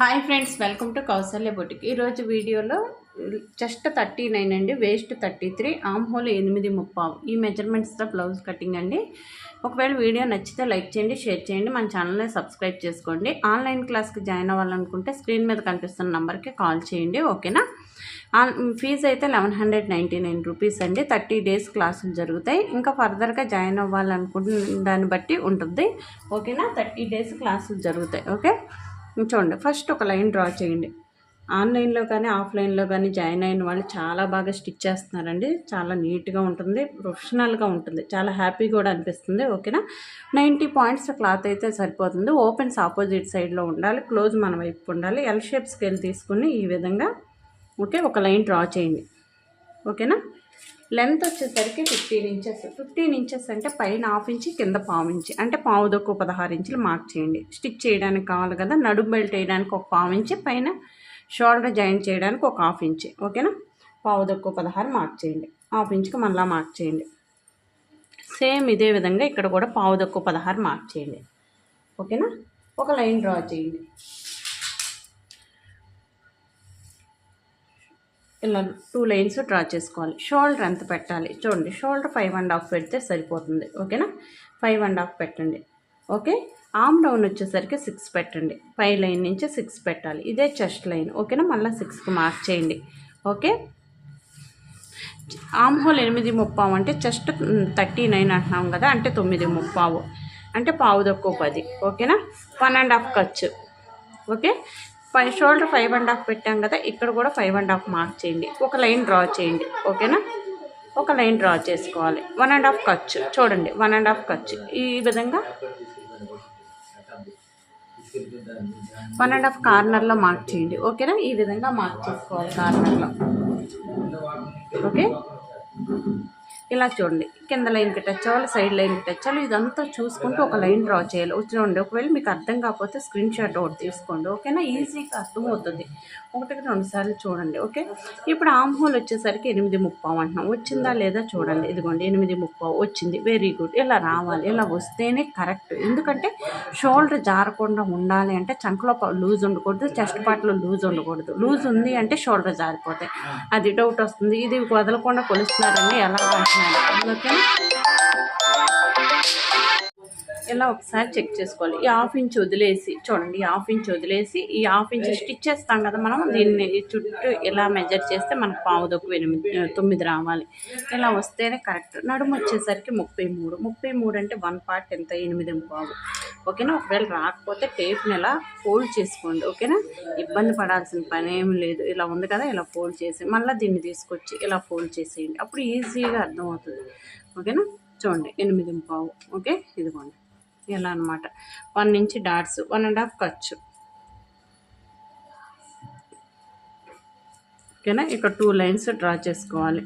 Hi friends welcome to Kausalya boutique ఈరోజు వీడియోలో just thirty nine అండి waste thirty three arm hole ఎనిమిది ముప్పావు. ఈ మెజర్మెంట్స్తో బ్లౌజ్ కటింగ్ అండి. ఒకవేళ వీడియో నచ్చితే లైక్ చేయండి షేర్ చేయండి మన ఛానల్ని సబ్స్క్రైబ్ చేసుకోండి. ఆన్లైన్ క్లాస్కి జాయిన్ అవ్వాలనుకుంటే స్క్రీన్ మీద కనిపిస్తున్న నెంబర్కి కాల్ చేయండి ఓకేనా? ఫీజు అయితే eleven hundred ninety nine rupees అండి. థర్టీ డేస్ క్లాసులు జరుగుతాయి. ఇంకా ఫర్దర్గా జాయిన్ అవ్వాలనుకుంటున్న దాన్ని బట్టి ఉంటుంది. ఓకేనా? థర్టీ డేస్ క్లాసులు జరుగుతాయి. ఓకే? చూడండి ఫస్ట్ ఒక లైన్ డ్రా చేయండి. ఆన్లైన్లో కానీ ఆఫ్లైన్లో కానీ జాయిన్ అయిన వాళ్ళు చాలా బాగా స్టిచ్ చేస్తున్నారండి. చాలా నీట్గా ఉంటుంది ప్రొఫెషనల్గా ఉంటుంది. చాలా హ్యాపీ కూడా అనిపిస్తుంది ఓకేనా? నైంటీ పాయింట్స్ క్లాత్ అయితే సరిపోతుంది. ఓపెన్స్ ఆపోజిట్ సైడ్లో ఉండాలి క్లోజ్ మన వైపు ఉండాలి. ఎల్ షేప్ స్కేల్ తీసుకుని ఈ విధంగా ఓకే ఒక లైన్ డ్రా చేయండి ఓకేనా? లెంత్ వచ్చేసరికి ఫిఫ్టీన్ ఇంచెస్. ఫిఫ్టీన్ ఇంచెస్ అంటే పైన హాఫ్ ఇంచి కింద పావు ఇంచి. అంటే పావు దొక్కు పదహారు ఇంచులు మార్క్ చేయండి. స్టిచ్ చేయడానికి కావాలి కదా నడుము బెల్ట్ వేయడానికి ఒక పావు ఇంచి పైన షోల్డర్ జాయిన్ చేయడానికి ఒక హాఫ్ ఇంచి. ఓకేనా? పావు దొక్కు పదహారు మార్క్ చేయండి. హాఫ్ ఇంచ్కి మళ్ళీ మార్క్ చేయండి. సేమ్ ఇదే విధంగా ఇక్కడ కూడా పావు దొక్కు పదహారు మార్క్ చేయండి. ఓకేనా? ఒక లైన్ డ్రా చేయండి. ఇలా టూ లైన్స్ డ్రా చేసుకోవాలి. షోల్డర్ ఎంత పెట్టాలి? చూడండి షోల్డర్ ఫైవ్ అండ్ హాఫ్ పెడితే సరిపోతుంది. ఓకేనా? ఫైవ్ అండ్ హాఫ్ పెట్టండి. ఓకే? ఆమ్ డౌన్ వచ్చేసరికి సిక్స్ పెట్టండి. ఫైవ్ లైన్ నుంచి సిక్స్ పెట్టాలి. ఇదే చెస్ట్ లైన్ ఓకేనా? మళ్ళీ సిక్స్కి మార్క్ చేయండి. ఓకే? ఆమ్ హోల్ ఎనిమిది ముప్పావు అంటే చెస్ట్ థర్టీ నైన్ అంటున్నాం కదా అంటే తొమ్మిది ముప్పావు. అంటే పావు తక్కువ పది. ఓకేనా? వన్ అండ్ హాఫ్ ఖర్చు. Okay? Five shoulder five and half పెట్టాం కదా ఇక్కడ కూడా ఫైవ్ అండ్ హాఫ్ మార్క్ చేయండి. ఒక లైన్ డ్రా చేయండి ఓకేనా? ఒక లైన్ డ్రా చేసుకోవాలి. వన్ అండ్ హాఫ్ ఖర్చు చూడండి వన్ అండ్ హాఫ్ ఖర్చు. ఈ విధంగా వన్ అండ్ హాఫ్ కార్నర్లో మార్క్ చేయండి ఓకేనా? ఈ విధంగా మార్క్ చేసుకోవాలి కార్నర్లో. ఓకే? ఇలా చూడండి. కింద లైన్కి టచ్ అవ్వాలి సైడ్ లైన్కి టచ్ అవ్వాలి. ఇదంతా చూసుకుంటూ ఒక లైన్ డ్రా చేయాలి. చూడండి ఒకవేళ మీకు అర్థం కాకపోతే స్క్రీన్ షాట్ ఒకటి తీసుకోండి. ఓకేనా ఈజీగా అర్థమవుతుంది. ఒకటికి రెండు సార్లు చూడండి. ఓకే ఇప్పుడు ఆమ్ హోల్ వచ్చేసరికి ఎనిమిది ముప్పావు అంటున్నాం. వచ్చిందా లేదా చూడండి. ఇదిగోండి ఎనిమిది ముప్పావు. వచ్చింది. వెరీ గుడ్ ఇలా రావాలి. ఇలా వస్తేనే కరెక్ట్ ఎందుకంటే షోల్డర్ జారకుండా ఉండాలి అంటే చంకలో లూజ్ ఉండకూడదు. చెస్ట్ పార్ట్లో లూజ్ ఉండకూడదు. లూజ్ ఉంది అంటే షోల్డర్ జారిపోతాయి. అది డౌట్ వస్తుంది. ఇది వదలకుండా కొలుస్తున్నారని ఎలా అంటున్నారు ఇలా ఒకసారి చెక్ చేసుకోవాలి. ఈ హాఫ్ ఇంచ్ వదిలేసి చూడండి హాఫ్ ఇంచ్ వదిలేసి ఈ హాఫ్ ఇంచ్ స్టిచ్ చేస్తాం కదా మనం దీన్ని చుట్టూ ఇలా మెజర్ చేస్తే మనకు పావుదొక్కు ఎనిమిది తొమ్మిది రావాలి. ఇలా వస్తేనే కరెక్ట్ నడుము వచ్చేసరికి ముప్పై మూడు. ముప్పై మూడు అంటే వన్ పార్ట్ ఎంత? ఎనిమిది పావు. ఓకేనా? ఒకవేళ రాకపోతే టేప్ని ఇలా ఫోల్డ్ చేసుకోండి ఓకేనా? ఇబ్బంది పడాల్సిన పని ఏమి లేదు. ఇలా ఉంది కదా ఇలా ఫోల్డ్ చేసి మళ్ళీ దీన్ని తీసుకొచ్చి ఇలా ఫోల్డ్ చేసేయండి. అప్పుడు ఈజీగా అర్థమవుతుంది. ఓకేనా? చూడండి ఎనిమిది పావు ఓకే? ఇదిగోండి. ఇలా అనమాట one inch dots one and half ఖర్చు ఓకేనా? ఇక్కడ టూ లైన్స్ డ్రా చేసుకోవాలి.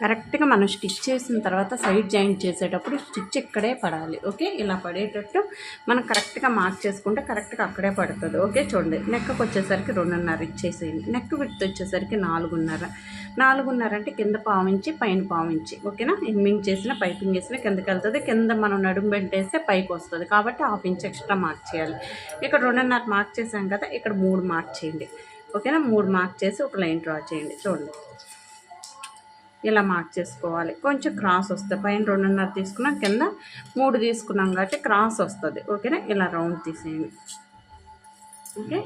కరెక్ట్గా మనం స్టిచ్ చేసిన తర్వాత సైడ్ జాయింట్ చేసేటప్పుడు స్టిచ్ ఇక్కడే పడాలి. ఓకే? ఇలా పడేటట్టు మనం కరెక్ట్గా మార్క్ చేసుకుంటే కరెక్ట్గా అక్కడే పడుతుంది. ఓకే? చూడండి. నెక్కకు వచ్చేసరికి రెండున్నర ఇచ్చేసేయండి. నెక్ విడ్త్ వచ్చేసరికి నాలుగున్నర. నాలుగున్నర అంటే కింద పావించి పైన పావించి. ఓకేనా? ఇమ్మింగ్ చేసిన పైపింగ్ చేసిన కిందకి వెళ్తుంది. కింద మనం నడుము పెట్టేస్తే పైకి వస్తుంది. కాబట్టి హాఫ్ ఇంచ్ ఎక్స్ట్రా మార్క్ చేయాలి. ఇక్కడ రెండున్నర మార్క్ చేసాం కదా ఇక్కడ మూడు మార్క్ చేయండి. ఓకేనా? మూడు మార్క్ చేసి ఒక లైన్ డ్రా చేయండి. చూడండి. ఇలా మార్క్ చేసుకోవాలి. కొంచెం క్రాస్ వస్తుంది పైన రెండున్నర తీసుకున్నాం కింద మూడు తీసుకున్నాం కాబట్టి క్రాస్ వస్తుంది. ఓకేనా ఇలా రౌండ్ తీసేయండి. ఓకే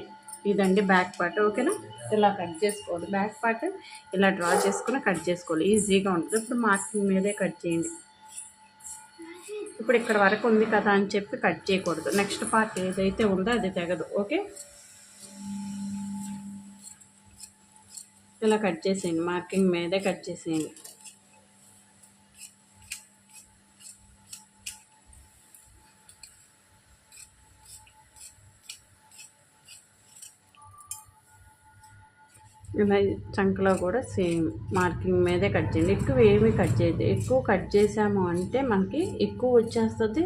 ఇదండి బ్యాక్ పార్ట్ ఓకేనా ఇలా కట్ చేసుకోవాలి. బ్యాక్ పార్ట్ ఇలా డ్రా చేసుకుని కట్ చేసుకోవాలి. ఈజీగా ఉంటుంది. ఇప్పుడు మార్కింగ్ మీదే కట్ చేయండి. ఇప్పుడు ఇక్కడ వరకు ఉంది కదా అని చెప్పి కట్ చేయకూడదు. నెక్స్ట్ పార్ట్ ఏదైతే ఉందో అది తెగదు. ఓకే ఇలా కట్ చేసేయండి. మార్కింగ్ మీదే కట్ చేసేయండి. ఇలా చంకలో కూడా సేమ్ మార్కింగ్ మీదే కట్ చేయండి. ఎక్కువ ఏమీ కట్ చేయదు ఎక్కువ కట్ చేసాము అంటే మనకి ఎక్కువ వచ్చేస్తుంది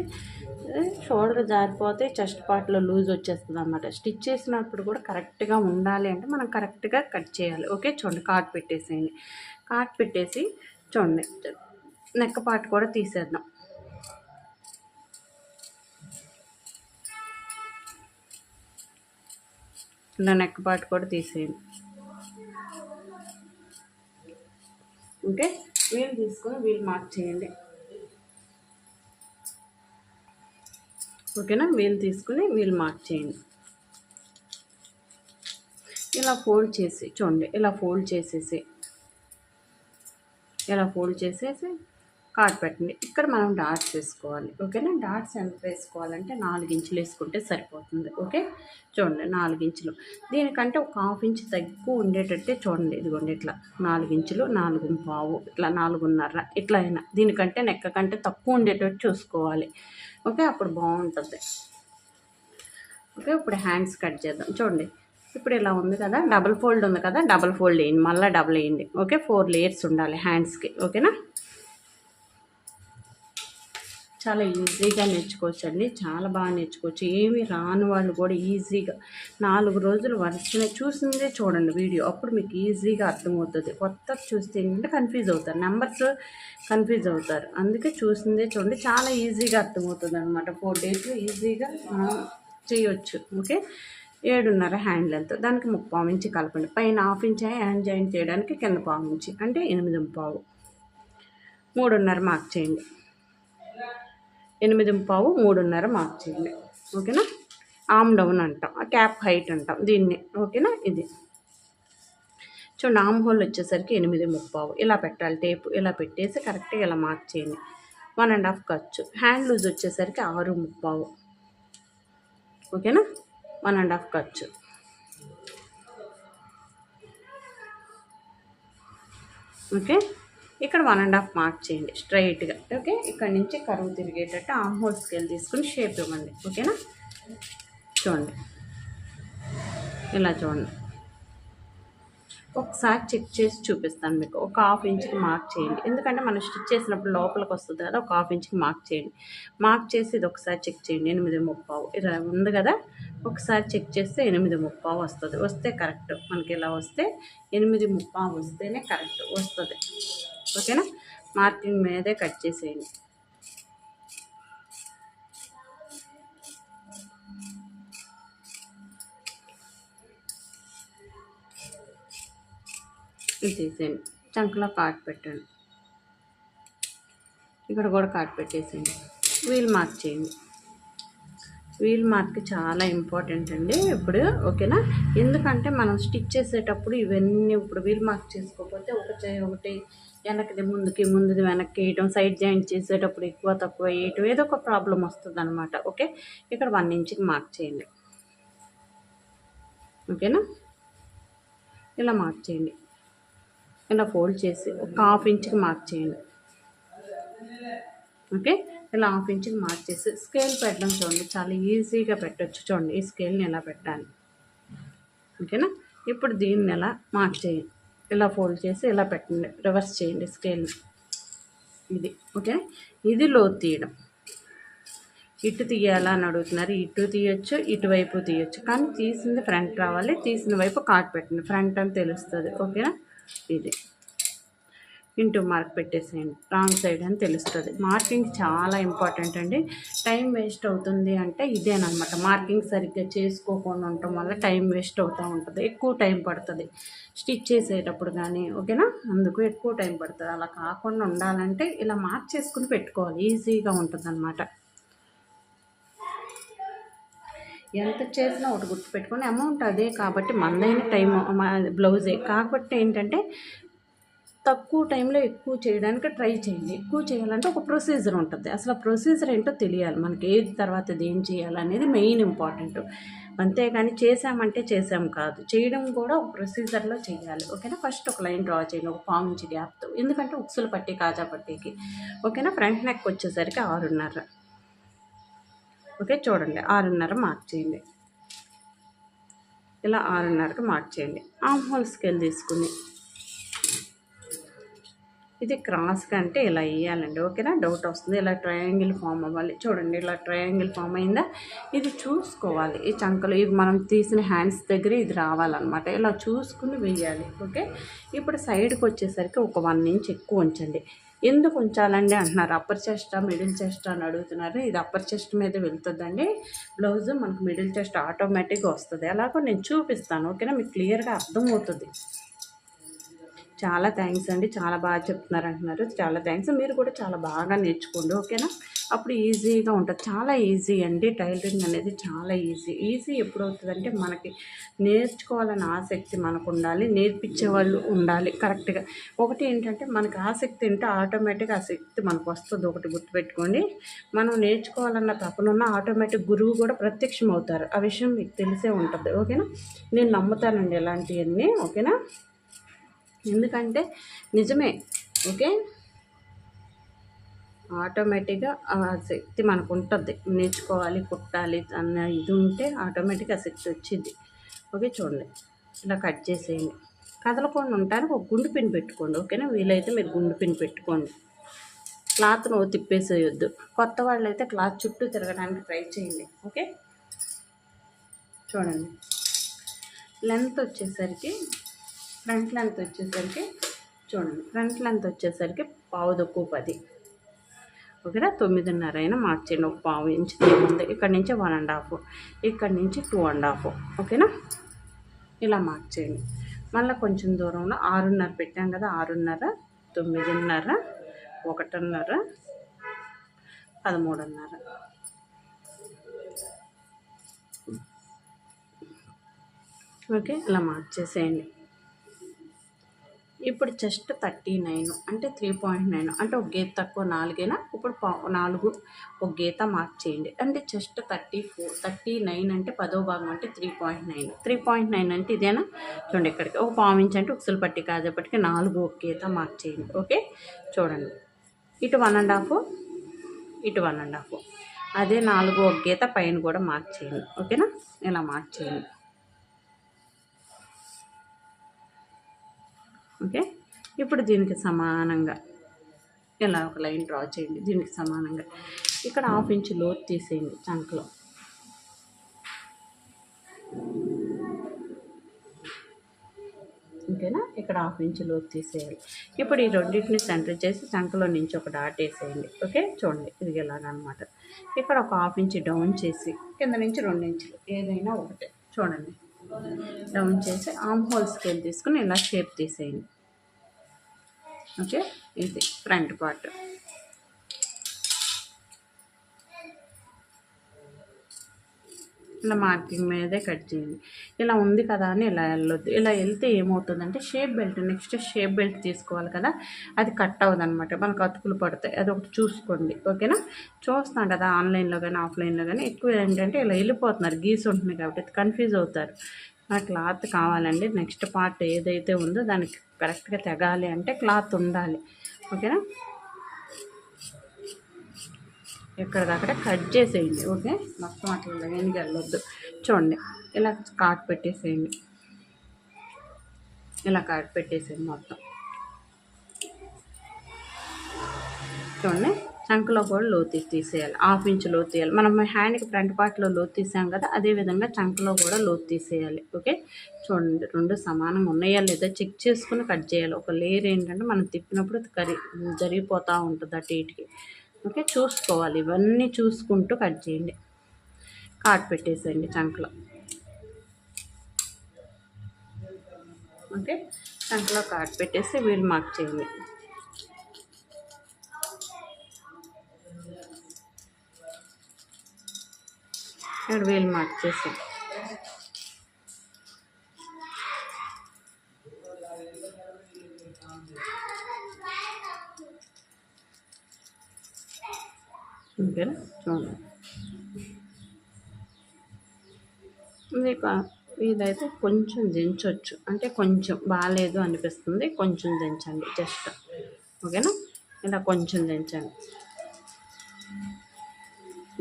షోల్డర్ జారిపోతే చెస్ట్ పార్ట్లో లూజ్ వచ్చేస్తుంది అనమాట స్టిచ్ చేసినప్పుడు కూడా కరెక్ట్గా ఉండాలి అంటే మనం కరెక్ట్గా కట్ చేయాలి. ఓకే చూడండి కాట్ పెట్టేసేయండి. కాట్ పెట్టేసి చూడండి నెక్క పార్ట్ కూడా తీసేద్దాం. ఇలా నెక్ పార్ట్ కూడా తీసేయండి. ఓకే వీలు తీసుకొని వీలు మార్క్ చేయండి. ఓకేనా? వీలు తీసుకుని వీలు మార్క్ చేయండి. ఇలా ఫోల్డ్ చేసి చూడండి ఇలా ఫోల్డ్ చేసేసి ఇలా ఫోల్డ్ చేసేసి కాట్ పెట్టండి. ఇక్కడ మనం డాట్స్ వేసుకోవాలి. ఓకేనా? డాట్స్ ఎంత వేసుకోవాలంటే నాలుగు ఇంచులు వేసుకుంటే సరిపోతుంది. ఓకే? చూడండి నాలుగు ఇంచులు. దీనికంటే ఒక హాఫ్ ఇంచ్ తక్కువ ఉండేటట్టే చూడండి ఇదిగోండి ఇట్లా. నాలుగు ఇంచులు నాలుగు పావు ఇట్లా నాలుగున్నర ఇట్లా అయినా. దీనికంటే నెక్క కంటే తక్కువ ఉండేటట్టు చూసుకోవాలి. ఓకే అప్పుడు బాగుంటుంది. ఓకే ఇప్పుడు హ్యాండ్స్ కట్ చేద్దాం. చూడండి ఇప్పుడు ఇలా ఉంది కదా డబుల్ ఫోల్డ్ ఉంది కదా డబుల్ ఫోల్డ్ వేయండి మళ్ళీ డబుల్ వేయండి. ఓకే ఫోర్ లేయర్స్ ఉండాలి హ్యాండ్స్కి. ఓకేనా? చాలా ఈజీగా నేర్చుకోవచ్చు అండి చాలా బాగా నేర్చుకోవచ్చు. ఏమి రాని వాళ్ళు కూడా ఈజీగా నాలుగు రోజులు వరుసనే చూసిందే చూడండి వీడియో. అప్పుడు మీకు ఈజీగా అర్థమవుతుంది. కొత్త చూస్తే ఏంటంటే కన్ఫ్యూజ్ అవుతారు. నెంబర్స్ కన్ఫ్యూజ్ అవుతారు. అందుకే చూసిందే చూడండి. చాలా ఈజీగా అర్థమవుతుంది అనమాట ఫోర్ డేస్లో ఈజీగా మనం చేయొచ్చు. ఓకే? ఏడున్నర హ్యాండ్ లెంత్ దానికి ముప్పావు ఇంచి కలపండి. పైన హాఫ్ ఇంచ్ హ్యాండ్ జాయింట్ చేయడానికి కింద పావు ఇంచి. అంటే ఎనిమిది పావు మూడున్నర మార్క్ చేయండి. ఎనిమిది పావు మూడున్నర మార్క్ చేయండి ఓకేనా? ఆమ్ డౌన్ అంటాం. క్యాప్ హైట్ అంటాం. దీన్ని. ఓకేనా? ఇది. చూడండి ఆమ్ హోల్ వచ్చేసరికి ఎనిమిది ముప్పావు. ఇలా పెట్టాలి. టేపు ఇలా పెట్టేసి కరెక్ట్గా ఇలా మార్క్ చేయండి. వన్ అండ్ హాఫ్ ఖర్చు హ్యాండ్ లూజ్ వచ్చేసరికి ఆరు ముప్పావు. ఓకేనా? వన్ అండ్ హాఫ్ ఖర్చు ఓకే? ఇక్కడ వన్ అండ్ హాఫ్ మార్క్ చేయండి స్ట్రైట్గా ఓకే ఇక్కడ నుంచి కరువు తిరిగేటట్టు ఆమ్ హోల్ స్కేల్ తీసుకుని షేప్ ఇవ్వండి. ఓకేనా చూడండి. ఇలా చూడండి. ఒకసారి చెక్ చేసి చూపిస్తాను మీకు. ఒక హాఫ్ ఇంచ్కి మార్క్ చేయండి. ఎందుకంటే మనం స్టిచ్ చేసినప్పుడు లోపలికి వస్తుంది కదా ఒక హాఫ్ ఇంచ్కి మార్క్ చేయండి. మార్క్ చేసి ఇది ఒకసారి చెక్ చేయండి. ఎనిమిది ముప్పావు. ఇలా ఉంది కదా? ఒకసారి చెక్ చేస్తే ఎనిమిది ముప్పావు వస్తుంది. వస్తే కరెక్ట్ మనకి ఇలా వస్తే ఎనిమిది ముప్పావు వస్తేనే కరెక్ట్ వస్తుంది. ఓకేనా? మార్కింగ్ మీదే కట్ చేసేయండి. ఇది తీసేయండి. చంకలో కాట్ పెట్టండి. ఇక్కడ కూడా కాట్ పెట్టేసేయండి. వీల్ మార్క్ చేయండి. వీల్ మార్క్ చాలా ఇంపార్టెంట్ అండి ఇప్పుడు ఓకేనా? ఎందుకంటే మనం స్టిచ్ చేసేటప్పుడు ఇవన్నీ ఇప్పుడు వీల్ మార్క్ చేసుకోకపోతే ఒకటి ఒకటి వెనక్కి ముందుకి ముందుది వెనక్కి వేయటం సైడ్ జాయింట్ చేసేటప్పుడు ఎక్కువ తక్కువ వేయటం ఏదో ఒక ప్రాబ్లం వస్తుంది అనమాట ఓకే? ఇక్కడ వన్ ఇంచ్కి మార్క్ చేయండి. ఓకేనా? ఇలా మార్క్ చేయండి. ఇలా ఫోల్డ్ చేసి ఒక హాఫ్ ఇంచ్కి మార్క్ చేయండి. ఓకే? ఇలా హాఫ్ ఇంచ్కి మార్క్ చేసి స్కేల్ పెట్టడం చూడండి చాలా ఈజీగా పెట్టచ్చు. చూడండి ఈ స్కేల్ని ఎలా పెట్టాలి. ఓకేనా? ఇప్పుడు దీన్ని ఎలా మార్క్ చేయండి ఇలా ఫోల్డ్ చేసి ఇలా పెట్టండి రివర్స్ చేయండి స్కేల్ని ఇది ఓకే ఇది లో తీయడం. ఇటు తీయాలా అని అడుగుతున్నారు. ఇటు తీయొచ్చు ఇటువైపు తీయొచ్చు. కానీ తీసింది ఫ్రంట్ రావాలి తీసిన వైపు కాట్ పెట్టండి. ఫ్రంట్ అని తెలుస్తుంది ఓకేనా? ఇది. ఇంటూ మార్క్ పెట్టేసేయండి. రాంగ్ సైడ్ అని తెలుస్తుంది. మార్కింగ్ చాలా ఇంపార్టెంట్ అండి. టైం వేస్ట్ అవుతుంది అంటే ఇదేనమాట మార్కింగ్ సరిగ్గా చేసుకోకుండా ఉండటం వల్ల టైం వేస్ట్ అవుతూ ఉంటుంది. ఎక్కువ టైం పడుతుంది. స్టిచ్ చేసేటప్పుడు కానీ ఓకేనా? అందుకు ఎక్కువ టైం పడుతుంది. అలా కాకుండా ఉండాలంటే ఇలా మార్క్ చేసుకుని పెట్టుకోవాలి. ఈజీగా ఉంటుంది అనమాట ఎంత చేసినా ఒకటి గుర్తుపెట్టుకొని అమౌంట్ అదే కాబట్టి మందైన టైం బ్లౌజే. కాబట్టి ఏంటంటే తక్కువ టైంలో ఎక్కువ చేయడానికి ట్రై చేయండి. ఎక్కువ చేయాలంటే ఒక ప్రొసీజర్ ఉంటుంది. అసలు ప్రొసీజర్ ఏంటో తెలియాలి. మనకి ఏది తర్వాత ఏం చేయాలనేది మెయిన్ ఇంపార్టెంట్. అంతేగాని చేసామంటే చేసాం కాదు. చేయడం కూడా ఒక ప్రొసీజర్లో చేయాలి. ఓకేనా? ఫస్ట్ ఒక లైన్ డ్రా చేయండి. ఒక పావు నుంచి గ్యాప్తో ఎందుకంటే ఉక్సులు పట్టి కాజా పట్టికి. ఓకేనా? ఫ్రంట్ నెక్ వచ్చేసరికి ఆరున్నర. ఓకే? చూడండి. ఆరున్నర మార్క్ చేయండి. ఇలా ఆరున్నరకి మార్క్ చేయండి. ఆమ్ హోల్ స్కేల్ తీసుకుని ఇది క్రాస్ కంటే ఇలా వేయాలండి ఓకేనా? డౌట్ వస్తుంది. ఇలా ట్రయాంగిల్ ఫామ్ అవ్వాలి. చూడండి ఇలా ట్రయాంగిల్ ఫామ్ అయిందా? ఇది చూసుకోవాలి. ఈ చంకలు ఇవి మనం తీసిన హ్యాండ్స్ దగ్గర ఇది రావాలన్నమాట. ఇలా చూసుకుని వేయాలి ఓకే? ఇప్పుడు సైడ్కి వచ్చేసరికి ఒక వన్ ఇంచ్ ఎక్కువ ఉంచండి. ఎందుకు ఉంచాలండి అంటున్నారు? అప్పర్ చెస్ట్ మిడిల్ చెస్ట్ అని అడుగుతున్నారు. ఇది అప్పర్ చెస్ట్ మీద వెళ్తుందండి. బ్లౌజ్ మనకు మిడిల్ చెస్ట్ ఆటోమేటిక్గా వస్తుంది. ఎలాగో నేను చూపిస్తాను ఓకేనా? మీకు క్లియర్గా అర్థమవుతుంది. చాలా థ్యాంక్స్ అండి. చాలా బాగా చెప్తున్నారు అంటున్నారు చాలా థ్యాంక్స్ మీరు కూడా చాలా బాగా నేర్చుకోండి. ఓకేనా? అప్పుడు ఈజీగా ఉంటుంది. చాలా ఈజీ అండి. టైలరింగ్ అనేది చాలా ఈజీ. ఈజీ ఎప్పుడు అవుతుందంటే మనకి నేర్చుకోవాలని ఆసక్తి మనకు ఉండాలి నేర్పించే వాళ్ళు ఉండాలి. కరెక్ట్గా ఒకటి ఏంటంటే మనకి ఆసక్తి ఉంటే ఆటోమేటిక్గా ఆసక్తి మనకు వస్తుంది. ఒకటి గుర్తుపెట్టుకోండి. మనం నేర్చుకోవాలన్న తపనున్న ఆటోమేటిక్ గురువు కూడా ప్రత్యక్షం అవుతారు ఆ విషయం మీకు తెలిసే ఉంటుంది. ఓకేనా? నేను నమ్ముతానండి ఇలాంటివన్నీ. ఓకేనా? ఎందుకంటే నిజమే ఓకే? ఆటోమేటిక్గా ఆ శక్తి మనకు ఉంటుంది. నేర్చుకోవాలి కుట్టాలి అన్న ఇది ఉంటే ఆటోమేటిక్గా ఆ శక్తి వచ్చింది. ఓకే చూడండి. ఇలా కట్ చేసేయండి. కదలకుండా ఉంటానికి ఒక గుండు పిన్ పెట్టుకోండి ఓకేనా? వీలైతే మీరు గుండు పిన్ పెట్టుకోండి. క్లాత్ తిప్పేసేయొద్దు. కొత్త వాళ్ళు అయితే క్లాత్ చుట్టూ తిరగడానికి ట్రై చేయండి ఓకే? చూడండి. లెంత్ వచ్చేసరికి ఫ్రంట్ లెంత్ వచ్చేసరికి చూడండి. ఫ్రంట్ లెంత్ వచ్చేసరికి పావు తక్కువ పది. ఓకేనా? తొమ్మిదిన్నర అయినా మార్చేయండి. ఒక పావు ఇంచు తీయముంది ఇక్కడ నుంచి వన్ అండ్ హాఫ్ ఇక్కడ నుంచి టూ అండ్ హాఫ్ ఓకేనా? ఇలా మార్చేయండి. మళ్ళీ కొంచెం దూరంలో ఆరున్నర పెట్టాం కదా ఆరున్నర తొమ్మిదిన్నర ఒకటిన్నర పదమూడున్నర. ఓకే? ఇలా మార్చేసేయండి. ఇప్పుడు జస్ట్ థర్టీ నైన్ అంటే త్రీ పాయింట్ నైన్ అంటే ఒక గీత తక్కువ నాలుగైనా ఇప్పుడు నాలుగు ఒక గీత మార్క్ చేయండి. అంటే just thirty four thirty nine అంటే పదో భాగం అంటే three point nine. Three point nine అంటే ఇదేనా? చూడండి ఇక్కడికి ఒక పావు ఇంచ్ అంటే ఉక్సులు పట్టి కాసేపటికి నాలుగు ఒక గీత మార్క్ చేయండి. ఓకే? చూడండి. ఇటు వన్ అండ్ హాఫ్ ఇటు వన్ అండ్ హాఫ్. అదే నాలుగు ఒక గీత పైన కూడా మార్క్ చేయండి. ఓకేనా? ఇలా మార్క్ చేయండి. ఓకే? ఇప్పుడు దీనికి సమానంగా ఇలా ఒక లైన్ డ్రా చేయండి. దీనికి సమానంగా. ఇక్కడ హాఫ్ ఇంచ్ లోతు తీసేయండి చంకలో. ఓకేనా? ఇక్కడ హాఫ్ ఇంచ్ లోతు తీసేయాలి. ఇప్పుడు ఈ రెండింటిని సెంటర్ చేసి చంకలో నుంచి ఒక డాట్ వేసేయండి. ఓకే? చూడండి. ఇది ఎలాగనమాట. ఇక్కడ ఒక హాఫ్ ఇంచ్ డౌన్ చేసి కింద నుంచి రెండు ఇంచులు ఏదైనా ఒకటే. చూడండి. డౌన్ చేసి ఆమ్ హోల్ స్కేల్ తీసుకుని ఇలా షేప్ తీసేయండి. ఓకే? ఇది ఫ్రంట్ పార్ట్. ఇలా మార్కింగ్ మీదే కట్ చేయండి. ఇలా ఉంది కదా అని ఇలా వెళ్ళొద్దు. ఇలా వెళ్తే ఏమవుతుందంటే shape belt next shape belt తీసుకోవాలి కదా అది కట్ అవ్వదు అనమాట మనకు అతుకులు పడతాయి. అది ఒకటి చూసుకోండి. ఓకేనా? చూస్తున్నాం కదా ఆన్లైన్లో కానీ ఆఫ్లైన్లో కానీ ఎక్కువ ఏంటంటే ఇలా వెళ్ళిపోతున్నారు. గీసి ఉంటుంది కాబట్టి కన్ఫ్యూజ్ అవుతారు. ఆ క్లాత్ కావాలండి. నెక్స్ట్ పార్ట్ ఏదైతే ఉందో దానికి కరెక్ట్గా తెగాలి అంటే క్లాత్ ఉండాలి. ఓకేనా? ఎక్కడిదక్కడ కట్ చేసేయండి. ఓకే? మొత్తం అట్లా లైన్కి వెళ్ళొద్దు. చూడండి. ఇలా కాట్ పెట్టేసేయండి. ఇలా కాట్ పెట్టేసేయండి మొత్తం. చూడండి. చంకలో కూడా లోతు తీసేయాలి. హాఫ్ ఇంచ్ లోతు తీయాలి. మనం హ్యాండ్కి ఫ్రంట్ పార్ట్లో లోతు తీసాం కదా అదేవిధంగా చంకలో కూడా లోతు తీసేయాలి. ఓకే? చూడండి రెండు సమానంగా ఉన్నాయా లేదా చెక్ చేసుకుని కట్ చేయాలి. ఒక లేయర్ ఏంటంటే మనం తిప్పినప్పుడు కరి జరిగిపోతూ ఉంటుంది అటు ఇటుకి. ఓకే? చూసుకోవాలి. ఇవన్నీ చూసుకుంటూ కట్ చేయండి. కాట్ పెట్టేసేయండి చంకలో. ఓకే? చంకలో కాట్ పెట్టేసి వీల్ మార్క్ చేయండి. ఇక్కడ వేలు మార్చేసి ఓకేనా చూడండి మీకు ఇదైతే కొంచెం దించవచ్చు అంటే కొంచెం బాగాలేదు అనిపిస్తుంది. కొంచెం దించండి. జస్ట్. ఓకేనా? ఇలా కొంచెం దించండి.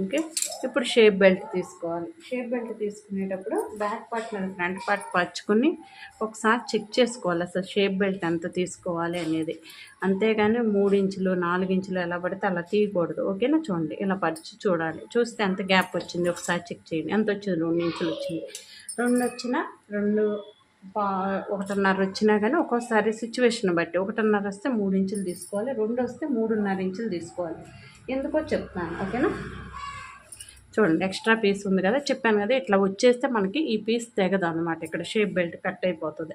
ఓకే. ఇప్పుడు షేప్ బెల్ట్ తీసుకోవాలి. షేప్ బెల్ట్ తీసుకునేటప్పుడు బ్యాక్ పార్ట్ మీద ఫ్రంట్ పార్ట్ పరుచుకొని ఒకసారి చెక్ చేసుకోవాలి అసలు షేప్ బెల్ట్ ఎంత తీసుకోవాలి అనేది. అంతేగాని మూడు ఇంచులు నాలుగు ఇంచులు ఎలా పడితే అలా తీయకూడదు. ఓకేనా? చూడండి. ఇలా పరిచి చూడాలి. చూస్తే ఎంత గ్యాప్ వచ్చింది? ఒకసారి చెక్ చేయండి. ఎంత వచ్చింది? రెండు ఇంచులు వచ్చింది. రెండు వచ్చిన రెండు పా ఒకటిన్నర వచ్చినా కానీ ఒక్కోసారి సిచ్యువేషన్ బట్టి ఒకటిన్నర వస్తే మూడు ఇంచులు తీసుకోవాలి. రెండు వస్తే మూడున్నర ఇంచులు తీసుకోవాలి. ఎందుకో చెప్తాను ఓకేనా? చూడండి ఎక్స్ట్రా పీస్ ఉంది కదా చెప్పాను కదా ఇట్లా వచ్చేస్తే మనకి ఈ పీస్ తెగదు అనమాట ఇక్కడ షేప్ బెల్ట్ కట్ అయిపోతుంది.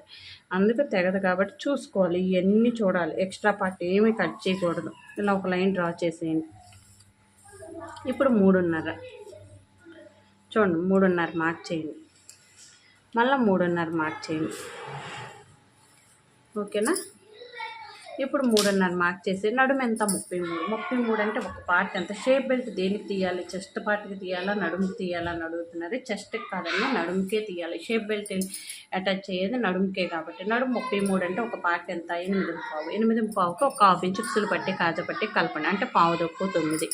అందుకు తెగదు కాబట్టి చూసుకోవాలి ఇవన్నీ చూడాలి. ఎక్స్ట్రా పార్ట్ ఏమీ కట్ చేయకూడదు. ఇలా ఒక లైన్ డ్రా చేసేయండి. ఇప్పుడు మూడున్నర. చూడండి మూడున్నర మార్క్ చేయండి. మళ్ళీ మూడున్నర మార్క్ చేయండి. ఓకేనా ఇప్పుడు మూడున్నర మార్క్ చేసి నడుము ఎంత? ముప్పై మూడు. ముప్పై మూడు అంటే ఒక పార్ట్ ఎంత? షేప్ బెల్ట్ దేనికి తీయాలి? చెస్ట్ పార్ట్కి తీయాలా? నడుముకి తీయాలా అని అడుగుతున్నారు చెస్ట్కి కాదన్నా నడుముకే తీయాలి. షేప్ బెల్ట్ అటాచ్ చేయదు నడుముకే కాబట్టి. నడుము ముప్పై మూడు అంటే ఒక పార్ట్ ఎంత? ఎనిమిది పావు ఎనిమిది పావుకి ఒక హాఫ్ ఇంచ్ ఉసులు పట్టి కాజ పట్టి కలపండి. అంటే పావు దొక్కు తొమ్మిది.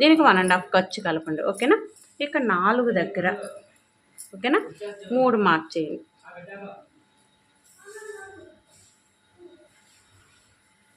దీనికి వన్ అండ్ హాఫ్ ఖర్చు కలపండి. ఓకేనా ఇక నాలుగు దగ్గర. ఓకేనా మూడు మార్క్ చేయండి.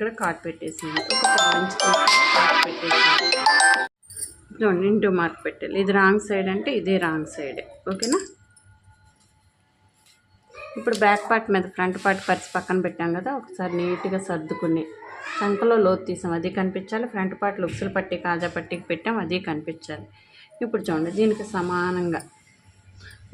ఇక్కడ కాట్ పెట్టేసింది ఒక పాయింట్ కాట్ పెట్టేసింది చూడండి ఇంటూ మార్క్ పెట్టాలి. ఇది రాంగ్ సైడ్ అంటే ఇదే రాంగ్ సైడ్ ఓకేనా ఇప్పుడు బ్యాక్ పార్ట్ మీద ఫ్రంట్ పార్ట్ పరిచి పక్కన పెట్టాం కదా ఒకసారి నీట్గా సర్దుకుని. సంకలో లోతు తీసాం అది కనిపించాలి. ఫ్రంట్ పార్ట్ లుక్సులు పట్టి కాజా పట్టికి పెట్టాం అది కనిపించాలి. ఇప్పుడు చూడండి దీనికి సమానంగా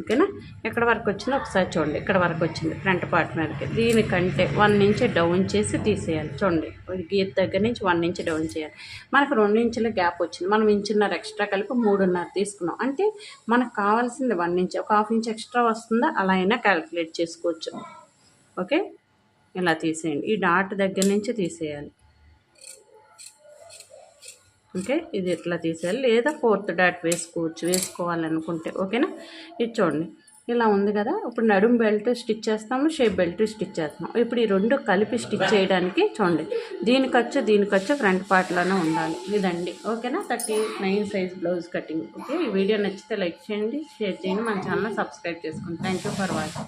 ఓకేనా? ఎక్కడ వరకు వచ్చిందో ఒకసారి చూడండి. ఇక్కడ వరకు వచ్చింది ఫ్రంట్ పార్ట్ మీదకి. దీనికంటే వన్ ఇంచ్ డౌన్ చేసి తీసేయాలి. చూడండి గీత దగ్గర నుంచి వన్ ఇంచ్ డౌన్ చేయాలి. మనకు రెండు ఇంచుల గ్యాప్ వచ్చింది. మనం ఇంచున్నర ఎక్స్ట్రా కలిపి మూడున్నర తీసుకున్నాం. అంటే మనకు కావాల్సింది వన్ ఇంచ్. ఒక హాఫ్ ఇంచ్ ఎక్స్ట్రా వస్తుందా? అలా అయినా క్యాలిక్యులేట్ చేసుకోవచ్చు. ఓకే? ఇలా తీసేయండి. ఈ డాట్ దగ్గర నుంచి తీసేయాలి. ఓకే? ఇది ఎట్లా తీసేయాలి? లేదా ఫోర్త్ డాట్ వేసుకోవచ్చు వేసుకోవాలనుకుంటే ఓకేనా? ఇది చూడండి. ఇలా ఉంది కదా? ఇప్పుడు నడుం బెల్ట్ స్టిచ్ చేస్తాము షేప్ బెల్ట్ స్టిచ్ చేస్తాము. ఇప్పుడు ఈ రెండు కలిపి స్టిచ్ చేయడానికి చూడండి. దీని ఖర్చు దీని ఖర్చు ఫ్రంట్ పార్ట్లోనే ఉండాలి. ఇదండి. ఓకేనా? Thirty nine size blouse cutting. Okay? ఈ వీడియో నచ్చితే లైక్ చేయండి షేర్ చేయండి. మన ఛానల్ సబ్స్క్రైబ్ చేసుకోండి. Thank you for watching.